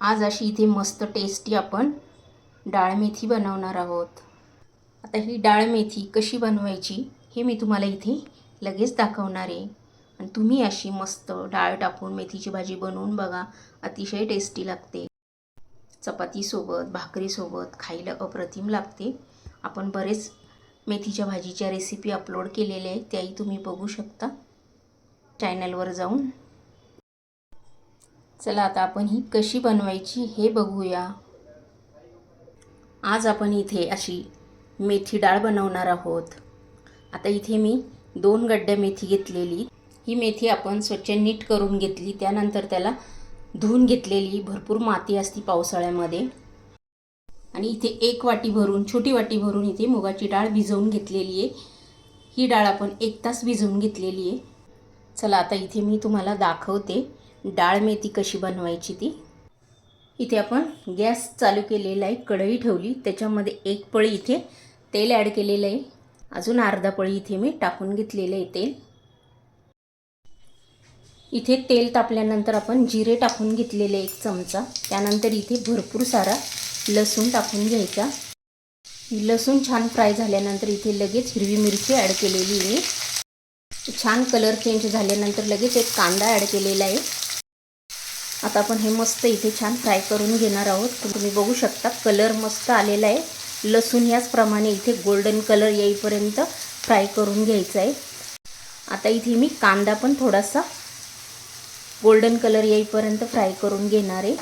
आज अशी इथे मस्त टेस्टी आपण डाळ मेथी बनवणार आहोत. आता ही डाळ मेथी कशी बनवायची हे मी तुम्हाला इथे लगेच दाखवणार आहे. आणि तुम्ही अशी मस्त डाळ टाकून मेथीची भाजी बनवून बघा अतिशय टेस्टी लागते. चपातीसोबत भाकरीसोबत खायला अप्रतिम लागते. आपण बरेच मेथीच्या भाजीच्या रेसिपी अपलोड केलेल्या आहेत त्याही तुम्ही बघू शकता. चॅनलवर जाऊन चला आता आपण ही कशी बनवायची हे बघूया. आज आपण इथे अशी मेथी डाळ बनवणार आहोत. आता इथे मी दोन गड्ड्या मेथी घेतलेली. ही मेथी आपण स्वच्छ नीट करून घेतली. त्यानंतर त्याला धुवून घेतलेली भरपूर माती असती पावसाळ्यामध्ये. आणि इथे एक वाटी भरून छोटी वाटी भरून इथे मुगाची डाळ भिजवून घेतलेली आहे. ही डाळ आपण एक तास भिजवून घेतलेली आहे. चला आता इथे मी तुम्हाला दाखवते. डाळ मेथी कशी बनवायची ती? इथे आपण गॅस चालू केलेला आहे कढई ठेवली. त्याच्यामध्ये एक पळी इथे तेल ॲड केलेलं आहे. अजून अर्धा पळी इथे मी टाकून घेतलेलं आहे तेल. इथे तेल तापल्यानंतर आपण जिरे टाकून घेतलेले एक चमचा. त्यानंतर इथे भरपूर सारा लसूण टाकून घ्यायचा. लसूण छान फ्राय झाल्यानंतर इथे लगेच हिरवी मिरची ॲड केलेली आहे. छान कलर चेंज झाल्यानंतर लगेच एक कांदा ॲड केलेला आहे. आता आपण हे मस्त इथे छान फ्राय करून घेणार आहोत. तुम्ही बघू शकता कलर मस्त आलेला आहे. लसूण याचप्रमाणे इथे गोल्डन कलर येईपर्यंत फ्राय करून घ्यायचं आहे. आता इथे मी कांदा पण थोडासा गोल्डन कलर येईपर्यंत फ्राय करून घेणार आहे.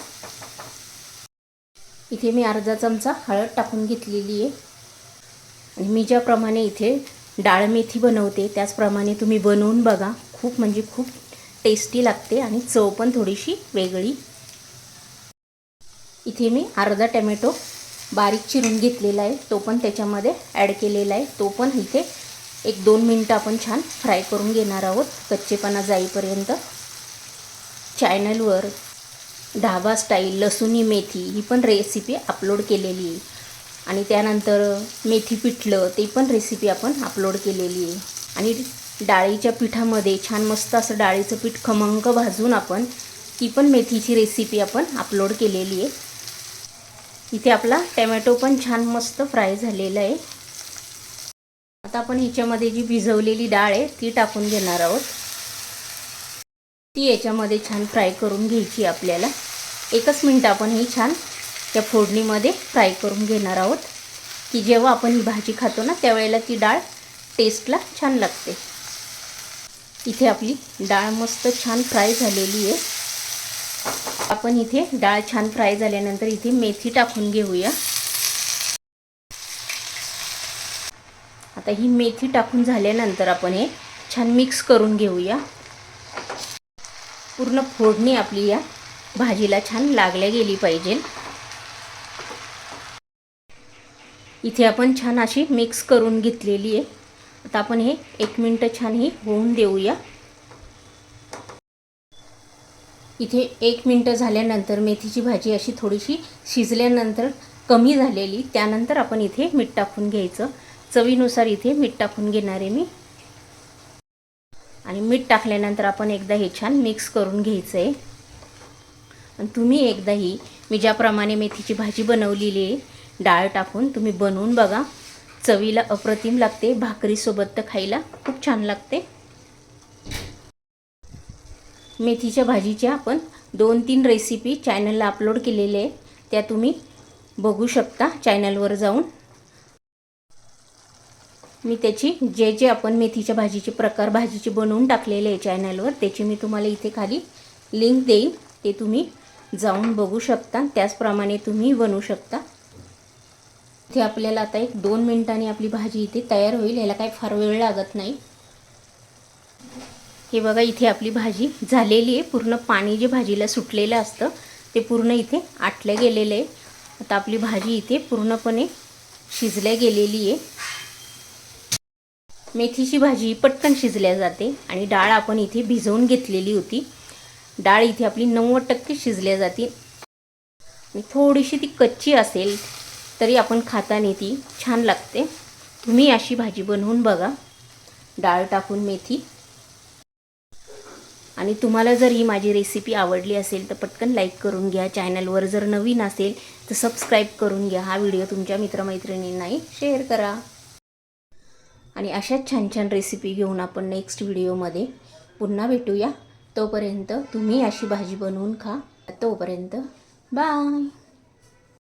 इथे मी अर्धा चमचा हळद टाकून घेतलेली आहे. आणि मी ज्याप्रमाणे इथे डाळ मेथी बनवते त्याचप्रमाणे तुम्ही बनवून बघा. खूप म्हणजे खूप टेस्टी लागते आणि चव पण थोडीशी वेगळी. इथे मी अर्धा टमॅटो बारीक चिरून घेतलेला आहे. तो पण त्याच्यामध्ये ॲड केलेला आहे. तो पण इथे एक दोन मिनटं आपण छान फ्राय करून घेणार आहोत. कच्चेपणा जाईपर्यंत. चॅनलवर ढाबा स्टाईल लसुणी मेथी ही पण रेसिपी अपलोड केलेली आहे. आणि त्यानंतर मेथी पिठलं ते पण रेसिपी आपण अपलोड केलेली आहे. आणि डाळीच्या पिठामध्ये छान मस्त असं डाळीचं पीठ खमंग भाजून आपण ती पण मेथीची रेसिपी आपण अपलोड केलेली आहे. इथे आपला टमॅटो पण छान मस्त फ्राय झालेला आहे. आता आपण ह्याच्यामध्ये जी भिजवलेली डाळ आहे ती टाकून घेणार आहोत. ती याच्यामध्ये छान फ्राय करून घ्यायची आपल्याला. एकच मिनटं आपण ही छान त्या फोडणीमध्ये फ्राय करून घेणार आहोत. की जेव्हा आपण ही भाजी खातो ना त्यावेळेला ती डाळ टेस्टला छान लागते. इथे आपली डाळ मस्त छान फ्राय झालेली आहे. आपण इथे डाळ छान फ्राय झाल्यानंतर इथे मेथी टाकून घेऊया. आता ही मेथी टाकून झाल्यानंतर आपण हे छान मिक्स करून घेऊया. पूर्ण फोडणी आपली या भाजीला छान लागल्या गेली पाहिजे. इथे आपण छान अशी मिक्स करून घेतलेली आहे. आता आपण हे एक मिनटं छान ही होऊन देऊया. इथे एक मिनटं झाल्यानंतर मेथीची भाजी अशी थोडीशी शिजल्यानंतर कमी झालेली त्यानंतर आपण इथे मीठ टाकून घ्यायचं. चवीनुसार इथे मीठ टाकून घेणार आहे मी. आणि मीठ टाकल्यानंतर आपण एकदा हे छान मिक्स करून घ्यायचं आहे आणि तुम्ही एकदाही मी ज्याप्रमाणे मेथीची भाजी बनवलेली आहे डाळ टाकून तुम्ही बनवून बघा. चवीला अप्रतिम लागते. भाकरीसोबत तर खायला खूप छान लागते. मेथीच्या भाजीच्या आपण दोन तीन रेसिपी चॅनलला अपलोड केलेले आहे त्या तुम्ही बघू शकता चॅनलवर जाऊन. मी त्याची जे जे आपण मेथीच्या भाजीचे प्रकार भाजीचे बनवून टाकलेले आहे चॅनलवर त्याची मी तुम्हाला इथे खाली लिंक देईन. ते तुम्ही जाऊन बघू शकता. त्याचप्रमाणे तुम्ही बनवू शकता. इथे आपल्याला आता एक दोन मिनिटांनी आपली भाजी इथे तयार होईल याला काही फार वेळ लागत नाही. हे बघा इथे आपली भाजी झालेली आहे. पूर्ण पाणी जे भाजीला सुटलेलं असतं ते पूर्ण इथे आटलं गेलेलं आहे. आता आपली भाजी इथे पूर्णपणे शिजल्या गेलेली आहे. मेथीची भाजी पटकन शिजल्या जाते आणि डाळ आपण इथे भिजवून घेतलेली होती. डाळ इथे आपली नव्वद टक्के शिजल्या जाते. आणि थोडीशी ती कच्ची असेल तरी आपण खाताना ती छान लागते. तुम्ही अशी भाजी बनवून बघा. डाळ टाकून मेथी. आणि तुम्हाला जर ही माझी रेसिपी आवडली असेल तर पटकन लाईक करून घ्या. चॅनलवर जर नवीन असेल तर सबस्क्राईब करून घ्या. हा व्हिडिओ तुमच्या मित्रमैत्रिणींनाही शेअर करा. आणि अशाच छान छान रेसिपी घेऊन आपण नेक्स्ट व्हिडिओमध्ये पुन्हा भेटूया. तोपर्यंत तुम्ही अशी भाजी बनवून खा. तोपर्यंत बाय